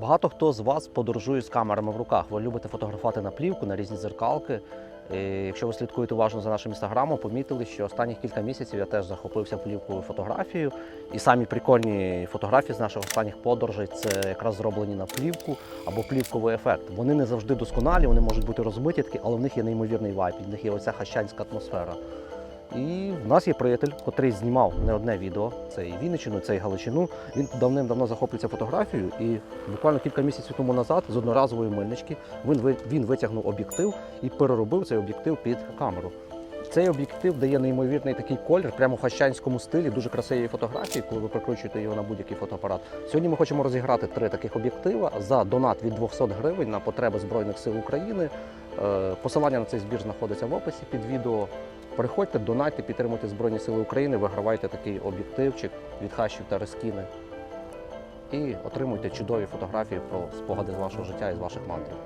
Багато хто з вас подорожує з камерами в руках. Ви любите фотографувати на плівку, на різні зеркалки. І якщо ви слідкуєте уважно за нашим інстаграмом, помітили, що останніх кілька місяців я теж захопився плівковою фотографією. І самі прикольні фотографії з наших останніх подорожей це якраз зроблені на плівку або плівковий ефект. Вони не завжди досконалі, вони можуть бути розмиті, але в них є неймовірний вайб, в них є оця хащанська атмосфера. І в нас є приятель, котрий знімав не одне відео. Це і Вінниччину, це і Галичину. Він давним-давно захоплюється фотографією, і буквально кілька місяців тому назад з одноразової мильнички він, він витягнув об'єктив і переробив цей об'єктив під камеру. Цей об'єктив дає неймовірний такий колір, прямо в хащанському стилі, дуже красиві фотографії, коли ви прикручуєте його на будь-який фотоапарат. Сьогодні ми хочемо розіграти три таких об'єктива за донат від 200 гривень на потреби Збройних сил України. Е, Посилання на цей збір знаходиться в описі під відео. Приходьте, донайте, підтримуйте Збройні Сили України, вигравайте такий об'єктивчик від хащів та рескіни. І отримуйте чудові фотографії про спогади з вашого життя і з ваших мандрів.